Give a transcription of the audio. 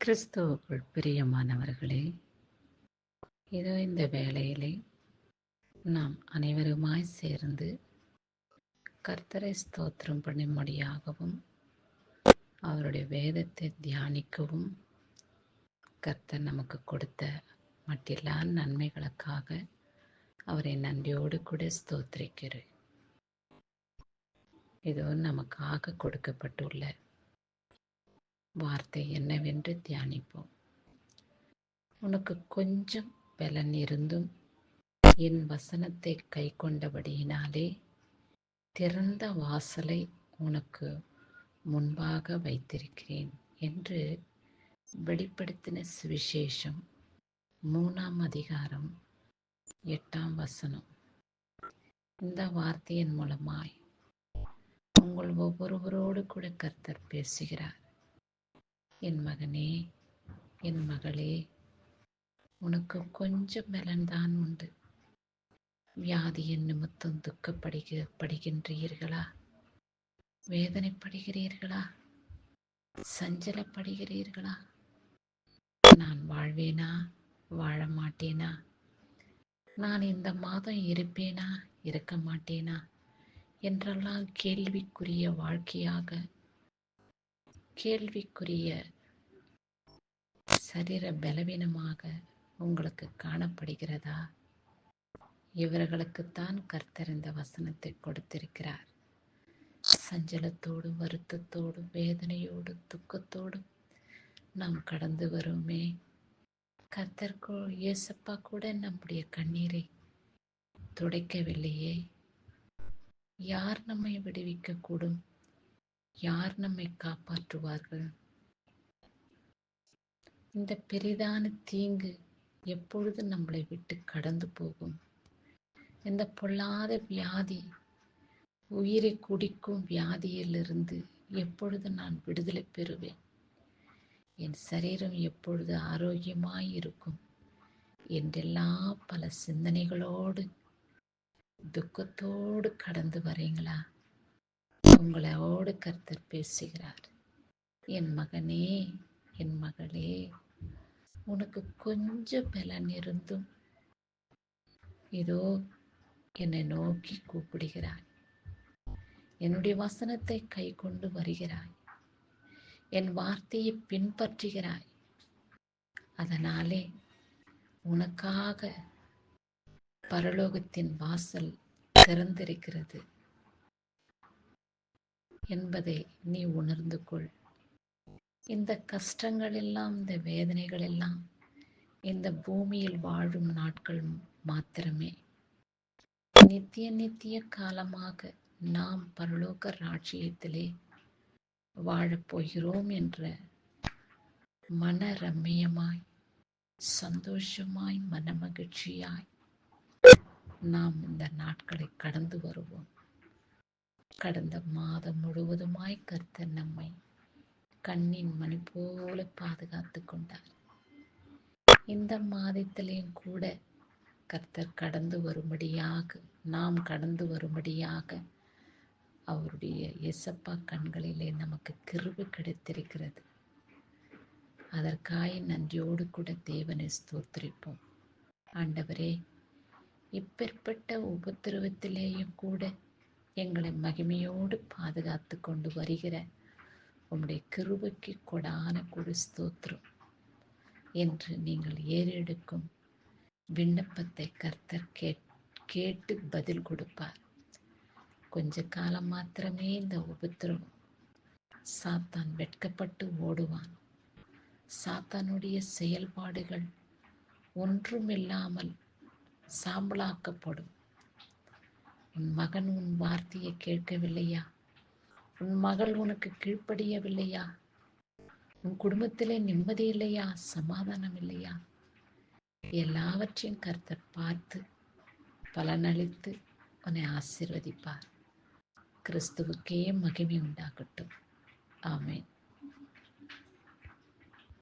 கிறிஸ்துவுக்குள் பிரியமானவர்களே இதோ இந்த வேளையிலே நாம் அனைவருமாய் சேர்ந்து கர்த்தரை ஸ்தோத்திரம் பண்ணும்படியாகவும் அவருடைய வேதத்தை தியானிக்கவும் கர்த்தர் நமக்கு கொடுத்த மட்டில்லா நன்மைகளுக்காக அவரை நன்றியோடு கூட ஸ்தோத்திரிக்கிறேன். இதோ நமக்காக கொடுக்கப்பட்டுள்ள வார்த்தை என்னவென்று தியானிப்போம். உனக்கு கொஞ்சம் பலன் இருந்தும் என் வசனத்தை கை கொண்டபடியினாலே திறந்த வாசலை உனக்கு முன்பாக வைத்திருக்கிறேன் என்று வெளிப்படுத்தின சுவிசேஷம் மூணாம் அதிகாரம் எட்டாம் வசனம். இந்த வார்த்தையின் மூலமாய் உங்கள் ஒவ்வொருவரோடு கூட கர்த்தர் பேசுகிறார். என் மகனே என் மகளே உனக்கு கொஞ்சம் பலன்தான் உண்டு. வியாதியின் நிமித்தம் துக்கப்படுக படுகின்றீர்களா? வேதனைப்படுகிறீர்களா? சஞ்சலப்படுகிறீர்களா? நான் வாழ்வேனா? வாழ மாட்டேனா நான் இந்த மாதம் இருப்பேனா? இருக்க மாட்டேனா? என்றெல்லாம் கேள்விக்குரிய வாழ்க்கையாக கேள்விக்குரிய சரீர பலவீனமாக உங்களுக்கு காணப்படுகிறதா? இவர்களுக்குத்தான் கர்த்தர் இந்த வசனத்தை கொடுத்திருக்கிறார். சஞ்சலத்தோடும் வருத்தத்தோடும் வேதனையோடும் துக்கத்தோடும் நாம் கடந்து வருமே கர்த்தர்கோ இயேசப்பா கூட நம்முடைய கண்ணீரை துடைக்கவில்லையே. யார் நம்மை விடுவிக்க கூடும் யார் நம்மை காப்பாற்றுவார்கள்? இந்த பெரிதான தீங்கு எப்பொழுது நம்மளை விட்டு கடந்து போகும்? இந்த பொல்லாத வியாதி உயிரை குடிக்கும் வியாதியிலிருந்து எப்பொழுது நான் விடுதலை பெறுவேன்? என் சரீரம் எப்பொழுது ஆரோக்கியமாய் இருக்கும் என்றெல்லாம் பல சிந்தனைகளோடு துக்கத்தோடு கடந்து வரீங்களா? உங்களோடு கர்த்தர் பேசுகிறார். என் மகனே என் மகளே உனக்கு கொஞ்சம் பலன் இருந்தும். இதோ என்னை நோக்கி கூப்பிடுகிறாய். என்னுடைய வசனத்தை கை கொண்டு வருகிறாய். என் வார்த்தையை பின்பற்றுகிறாய். அதனாலே உனக்காக பரலோகத்தின் வாசல் திறந்திருக்கிறது. என்பதை நீ உணர்ந்து கொள். இந்த கஷ்டங்கள் எல்லாம் இந்த வேதனைகள் எல்லாம் இந்த பூமியில் வாழும் நாட்கள் மாத்திரமே. நித்திய நித்திய காலமாக நாம் பரலோக ராட்சியத்திலே வாழப்போகிறோம் என்ற மன ரம்மியமாய் சந்தோஷமாய் மனமகிழ்ச்சியாய் நாம் இந்த நாட்களை கடந்து வருவோம். கடந்த மாதம் முழுவதுமாய் கர்த்தர் நம்மை கண்ணின் மணி போல பாதுகாத்து கொண்டார். இந்த மாதத்திலேயும் கூட கர்த்தர் கடந்து வரும்படியாக நாம் கடந்து வரும்படியாக அவருடைய எசப்பா கண்களிலே நமக்கு கிருபு கிடைத்திருக்கிறது. அதற்காய் நன்றியோடு கூட தேவனை ஸ்தோத்திரிப்போம். ஆண்டவரே இப்பேற்பட்ட உபத்திரவத்திலேயும் கூட எங்களை மகிமையோடு பாதுகாத்து கொண்டு வருகிற உம்முடைய கிருபைக்கு கொடான கொடு ஸ்தோத்திரம். என்று நீங்கள் ஏறெடுக்கும் விண்ணப்பத்தை கர்த்தர் கேட்டு பதில் கொடுப்பார். கொஞ்ச காலம் மாத்திரமே இந்த உபத்திரம் சாத்தான் வெட்கப்பட்டு ஓடுவான். சாத்தானுடைய செயல்பாடுகள் ஒன்றுமில்லாமல் சாம்பலாக்கப்படும். உன் மகன் உன் வார்த்தையை கேட்கவில்லையா? உன் மகள் உனக்கு கீழ்ப்படியவில்லையா? உன் குடும்பத்திலே நிம்மதி இல்லையா? சமாதானம் இல்லையா? எல்லாவற்றையும் கர்த்தர் பார்த்து பலனளித்து உன்னை ஆசிர்வதிப்பார். கிறிஸ்துவுக்கே மகிமை உண்டாகட்டும். ஆமேன்.